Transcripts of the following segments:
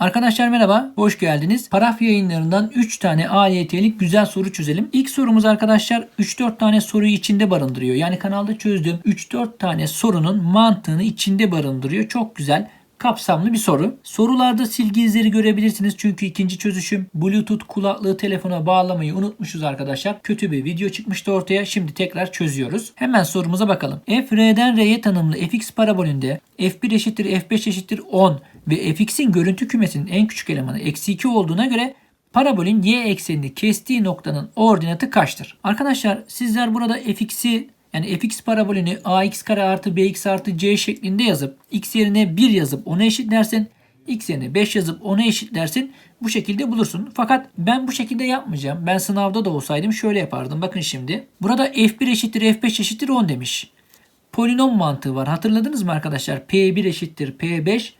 Arkadaşlar merhaba, hoş geldiniz. Paraf yayınlarından 3 tane AYT'lik güzel soru çözelim. İlk sorumuz arkadaşlar 3-4 tane soruyu içinde barındırıyor. Yani kanalda çözdüğüm 3-4 tane sorunun mantığını içinde barındırıyor. Çok güzel kapsamlı bir soru. Sorularda silgi izleri görebilirsiniz çünkü ikinci çözüşüm Bluetooth kulaklığı telefona bağlamayı unutmuşuz arkadaşlar. Kötü bir video çıkmıştı ortaya. Şimdi tekrar çözüyoruz. Hemen sorumuza bakalım. f r'den r'ye tanımlı fx parabolünde f1 eşittir f5 eşittir 10 ve fx'in görüntü kümesinin en küçük elemanı eksi 2 olduğuna göre parabolün y eksenini kestiği noktanın ordinatı kaçtır? Arkadaşlar sizler burada fx'i yani fx parabolünü ax kare artı bx artı c şeklinde yazıp x yerine 1 yazıp onu eşitlersin. x yerine 5 yazıp onu eşitlersin. Bu şekilde bulursun. Fakat ben bu şekilde yapmayacağım. Ben sınavda da olsaydım şöyle yapardım. Bakın şimdi. Burada f1 eşittir f5 eşittir 10 demiş. Polinom mantığı var. Hatırladınız mı arkadaşlar? p1 eşittir p5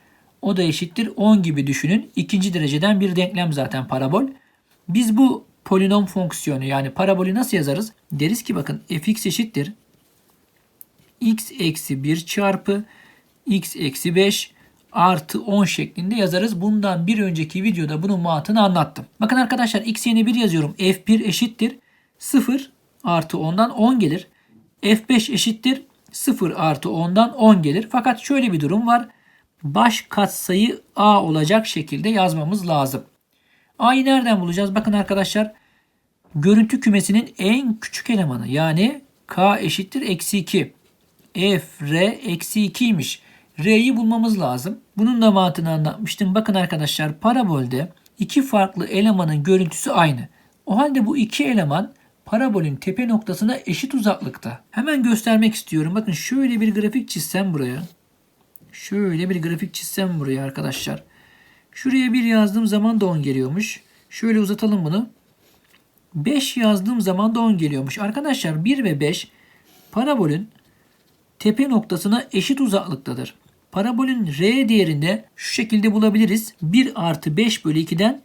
o da eşittir 10 gibi düşünün. İkinci dereceden bir denklem zaten parabol. Biz bu polinom fonksiyonu yani parabolü nasıl yazarız? Deriz ki bakın fx eşittir x eksi 1 çarpı x eksi 5 artı 10 şeklinde yazarız. Bundan bir önceki videoda bunun mantığını anlattım. Bakın arkadaşlar x yerine 1 yazıyorum. f1 eşittir 0 artı 10'dan 10 gelir. f5 eşittir 0 artı 10'dan 10 gelir. Fakat şöyle bir durum var. Baş katsayı a olacak şekilde yazmamız lazım. A'yı nereden bulacağız? Bakın arkadaşlar görüntü kümesinin en küçük elemanı yani k eşittir eksi 2. f r eksi 2'ymiş. R'yi bulmamız lazım. Bunun da mantığını anlatmıştım. Bakın arkadaşlar parabolde iki farklı elemanın görüntüsü aynı. O halde bu iki eleman parabolün tepe noktasına eşit uzaklıkta. Hemen göstermek istiyorum. Bakın şöyle bir grafik çizsem buraya. Şöyle bir grafik çizsem buraya arkadaşlar. Şuraya 1 yazdığım zaman da 10 geliyormuş. Şöyle uzatalım bunu. 5 yazdığım zaman da 10 geliyormuş. Arkadaşlar 1 ve 5 parabolün tepe noktasına eşit uzaklıktadır. Parabolün R değerinde şu şekilde bulabiliriz. 1 artı 5 bölü 2'den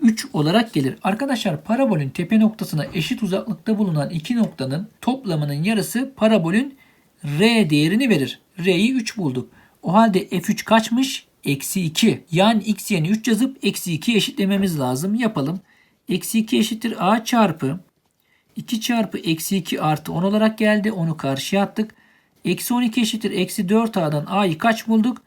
3 olarak gelir. Arkadaşlar parabolün tepe noktasına eşit uzaklıkta bulunan iki noktanın toplamının yarısı parabolün R değerini verir. R'yi 3 bulduk. O halde F3 kaçmış? Eksi 2. Yani x yerine 3 yazıp eksi 2 eşitlememiz lazım. Yapalım. Eksi 2 eşittir a çarpı 2 çarpı eksi 2 artı 10 olarak geldi. Onu karşıya attık. Eksi 12 eşittir eksi 4a'dan a'yı kaç bulduk?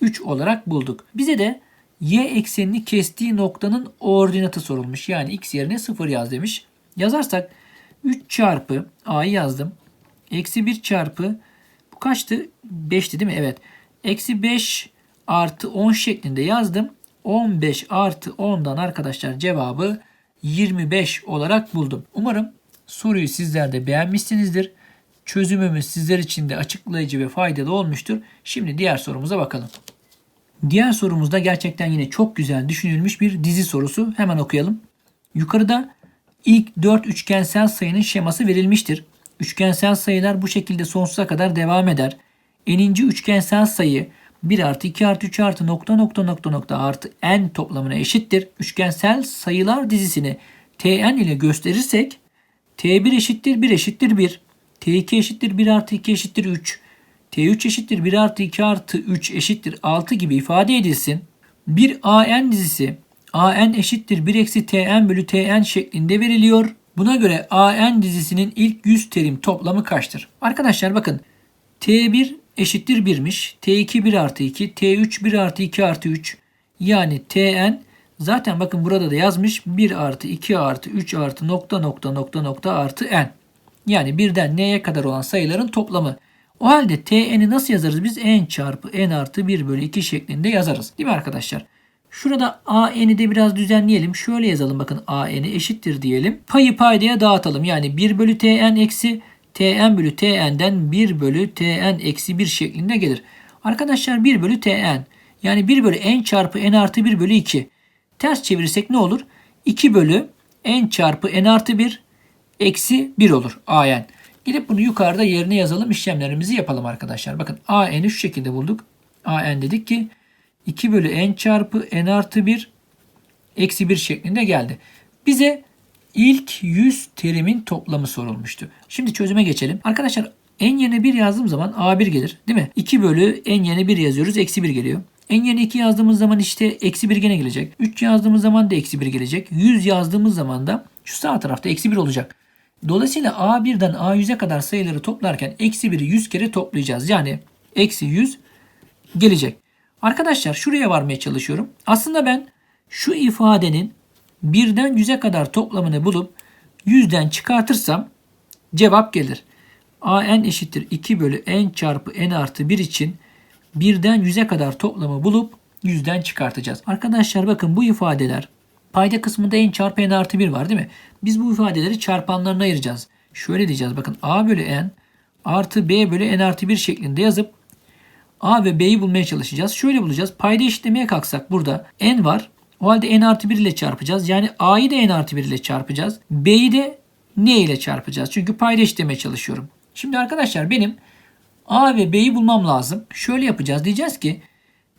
3 olarak bulduk. Bize de y eksenini kestiği noktanın ordinatı sorulmuş. Yani x yerine 0 yaz demiş. Yazarsak 3 çarpı a'yı yazdım. Eksi 1 çarpı bu kaçtı? 5'ti değil mi? Evet. Eksi 5 artı 10 şeklinde yazdım. 15 artı 10'dan arkadaşlar cevabı 25 olarak buldum. Umarım soruyu sizler de beğenmişsinizdir. Çözümümüz sizler için de açıklayıcı ve faydalı olmuştur. Şimdi diğer sorumuza bakalım. Diğer sorumuzda gerçekten yine çok güzel düşünülmüş bir dizi sorusu. Hemen okuyalım. Yukarıda ilk 4 üçgensel sayının şeması verilmiştir. Üçgensel sayılar bu şekilde sonsuza kadar devam eder. Eninci üçgensel sayı 1 artı 2 artı 3 artı nokta nokta nokta nokta artı n toplamına eşittir. Üçgensel sayılar dizisini tn ile gösterirsek t1 eşittir 1 eşittir 1. t2 eşittir 1 artı 2 eşittir 3. t3 eşittir 1 artı 2 artı 3 eşittir 6 gibi ifade edilsin. Bir an dizisi an eşittir 1 eksi tn bölü tn şeklinde veriliyor. Buna göre an dizisinin ilk 100 terim toplamı kaçtır? Arkadaşlar bakın t1 eşittir 1'miş. T2 1 artı 2. T3 1 artı 2 artı 3. Yani Tn zaten bakın burada da yazmış 1 artı 2 artı 3 artı nokta nokta nokta nokta artı n. Yani birden n'ye kadar olan sayıların toplamı. O halde Tn'i nasıl yazarız? Biz n çarpı n artı 1 bölü 2 şeklinde yazarız. Değil mi arkadaşlar? Şurada an'i de biraz düzenleyelim. Şöyle yazalım bakın an'i eşittir diyelim. Payı paydaya dağıtalım. Yani 1 bölü tn eksi tn bölü tn'den 1 bölü tn eksi 1 şeklinde gelir. Arkadaşlar 1 bölü tn yani 1 bölü n çarpı n artı 1 bölü 2. Ters çevirirsek ne olur? 2 bölü n çarpı n artı 1 eksi 1 olur an. Gidip bunu yukarıda yerine yazalım işlemlerimizi yapalım arkadaşlar. Bakın an'i şu şekilde bulduk. an dedik ki 2 bölü n çarpı n artı 1 eksi 1 şeklinde geldi. Bize ilk 100 terimin toplamı sorulmuştu. Şimdi çözüme geçelim. Arkadaşlar n yerine 1 yazdığım zaman a1 gelir değil mi? 2 bölü n yerine 1 yazıyoruz. Eksi 1 geliyor. En yerine 2 yazdığımız zaman işte eksi 1 gene gelecek. 3 yazdığımız zaman da eksi 1 gelecek. 100 yazdığımız zaman da şu sağ tarafta eksi 1 olacak. Dolayısıyla A1'den A100'e kadar sayıları toplarken eksi 1'i 100 kere toplayacağız. Yani eksi 100 gelecek. Arkadaşlar şuraya varmaya çalışıyorum. Aslında ben şu ifadenin birden 100'e kadar toplamını bulup 100'den çıkartırsam cevap gelir. a n eşittir 2 bölü n çarpı n artı 1 için birden 100'e kadar toplamı bulup 100'den çıkartacağız. Arkadaşlar bakın bu ifadeler payda kısmında n çarpı n artı 1 var değil mi? Biz bu ifadeleri çarpanlarına ayıracağız. Şöyle diyeceğiz bakın a bölü n artı b bölü n artı 1 şeklinde yazıp a ve b'yi bulmaya çalışacağız. Şöyle bulacağız. Payda eşitlemeye kalksak burada n var. O halde n artı 1 ile çarpacağız. Yani a'yı da n artı 1 ile çarpacağız. b'yi de n ile çarpacağız. Çünkü payda eşitlemeye çalışıyorum. Şimdi arkadaşlar benim a ve b'yi bulmam lazım. Şöyle yapacağız. Diyeceğiz ki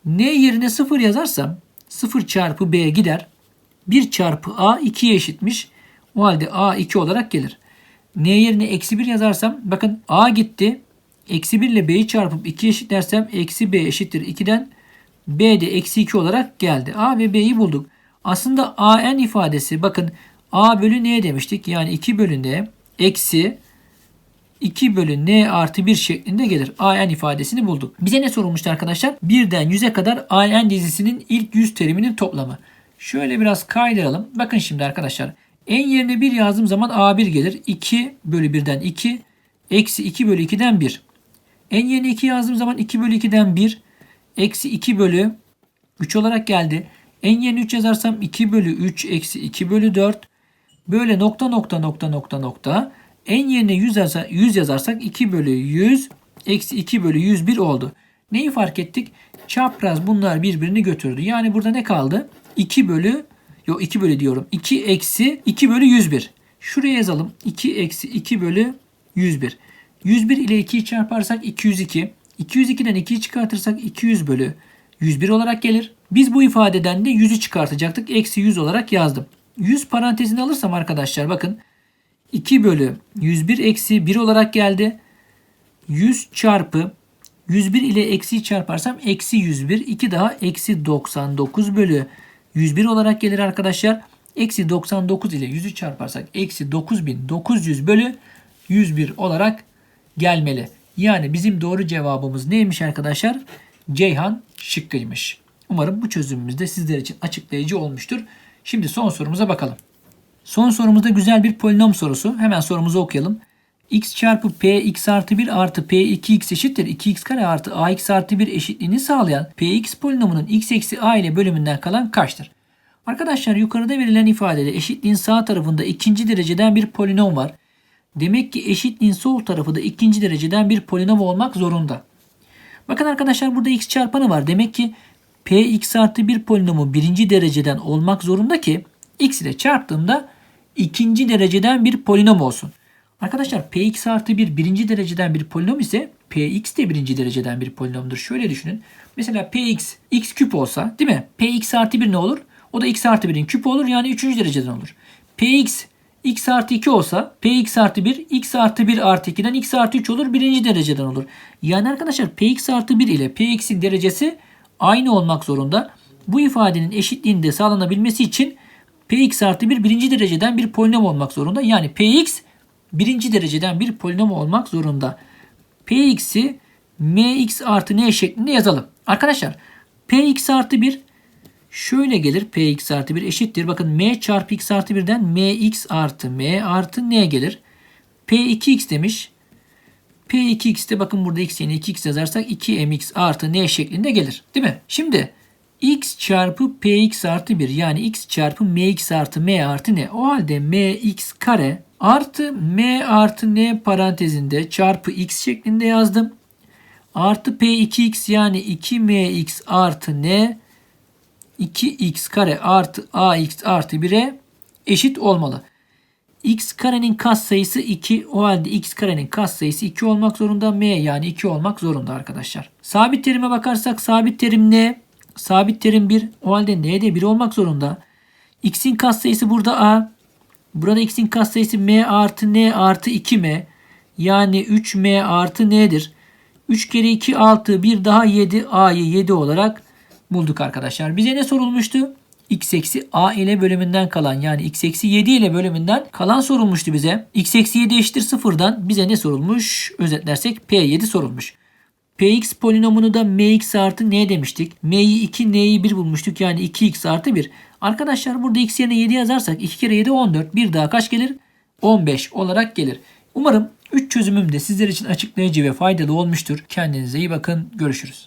n yerine 0 yazarsam 0 çarpı b gider. 1 çarpı a 2'ye eşitmiş. O halde a 2 olarak gelir. n yerine eksi 1 yazarsam bakın a gitti. Eksi 1 ile b'yi çarpıp 2 eşitlersem eksi b eşittir 2'den b de eksi 2 olarak geldi. a ve b'yi bulduk. Aslında a n ifadesi bakın a bölü n demiştik. Yani 2 bölü n eksi 2 bölü n artı 1 şeklinde gelir. a n ifadesini bulduk. Bize ne sorulmuştu arkadaşlar? 1'den 100'e kadar a n dizisinin ilk 100 teriminin toplamı. Şöyle biraz kaydıralım. Bakın şimdi arkadaşlar. n yerine 1 yazdığım zaman a1 gelir. 2 bölü 1'den 2 eksi 2 bölü 2'den 1. n yerine 2 yazdığım zaman 2 bölü 2'den 1 eksi 2 bölü 3 olarak geldi. n yerine 3 yazarsam 2 bölü 3 eksi 2 bölü 4 böyle nokta nokta nokta nokta nokta n yerine 100, yazar, 100 yazarsak 2 bölü 100 eksi 2 bölü 101 oldu. Neyi fark ettik? Çapraz bunlar birbirini götürdü. Yani burada ne kaldı? 2 bölü yok 2 bölü diyorum. 2 eksi 2 bölü 101. Şuraya yazalım. 2 eksi 2 bölü 101. 101 ile 2'yi çarparsak 202. 202'den 2'yi çıkartırsak 200 bölü 101 olarak gelir. Biz bu ifadeden de 100'ü çıkartacaktık. Eksi 100 olarak yazdım. 100 parantezini alırsam arkadaşlar bakın 2 bölü 101 eksi 1 olarak geldi. 100 çarpı 101 ile eksi çarparsam eksi 101. 2 daha eksi 99 bölü 101 olarak gelir arkadaşlar. Eksi 99 ile 100'ü çarparsak eksi 9900 bölü 101 olarak gelmeli. Yani bizim doğru cevabımız neymiş arkadaşlar? Ceyhan şıkkıymış. Umarım bu çözümümüz de sizler için açıklayıcı olmuştur. Şimdi son sorumuza bakalım. Son sorumuzda güzel bir polinom sorusu. Hemen sorumuzu okuyalım. x çarpı p x artı 1 artı p 2x eşittir 2x kare artı ax artı 1 eşitliğini sağlayan px polinomunun x eksi a ile bölümünden kalan kaçtır? Arkadaşlar yukarıda verilen ifadede eşitliğin sağ tarafında ikinci dereceden bir polinom var. Demek ki eşitliğin sol tarafı da ikinci dereceden bir polinom olmak zorunda. Bakın arkadaşlar burada x çarpanı var. Demek ki px artı 1 polinomu birinci dereceden olmak zorunda ki x ile çarptığımda ikinci dereceden bir polinom olsun. Arkadaşlar px artı 1 birinci dereceden bir polinom ise px de birinci dereceden bir polinomdur. Şöyle düşünün. Mesela px x küp olsa değil mi? px artı 1 ne olur? O da x artı 1'in küpü olur yani üçüncü dereceden olur. px x artı 2 olsa px artı 1 x artı 1 artı 2'den x artı 3 olur birinci dereceden olur. Yani arkadaşlar px artı 1 ile px'in derecesi aynı olmak zorunda. Bu ifadenin eşitliğinde sağlanabilmesi için px artı 1 birinci dereceden bir polinom olmak zorunda. Yani px birinci dereceden bir polinom olmak zorunda. px'i mx artı n şeklinde yazalım. Arkadaşlar px artı 1 şöyle gelir. px artı 1 eşittir. Bakın m çarpı x artı 1'den mx artı m artı n gelir. p2x demiş. p2x de bakın burada x yerine 2x yazarsak 2mx artı n şeklinde gelir. Değil mi? Şimdi x çarpı px artı 1 yani x çarpı mx artı m artı n. O halde mx kare artı m artı n parantezinde çarpı x şeklinde yazdım. Artı p2x yani 2mx artı n 2x kare artı ax artı 1'e eşit olmalı. x karenin katsayısı 2. O halde x karenin katsayısı 2 olmak zorunda. m yani 2 olmak zorunda arkadaşlar. Sabit terime bakarsak sabit terim ne? Sabit terim 1. O halde n de 1 olmak zorunda. x'in katsayısı burada a. Burada x'in katsayısı m artı n artı 2m. Yani 3m artı n'dir. 3 kere 2 6 bir daha 7 a'yı 7 olarak bulduk arkadaşlar. Bize ne sorulmuştu? x eksi a ile bölümünden kalan yani x eksi 7 ile bölümünden kalan sorulmuştu bize. x eksi 7 eşittir sıfırdan bize ne sorulmuş? Özetlersek p7 sorulmuş. px polinomunu da mx artı n demiştik. m'yi 2 n'yi 1 bulmuştuk yani 2x artı 1. Arkadaşlar burada x yerine 7 yazarsak 2 kere 7 14. Bir daha kaç gelir? 15 olarak gelir. Umarım 3 çözümüm de sizler için açıklayıcı ve faydalı olmuştur. Kendinize iyi bakın. Görüşürüz.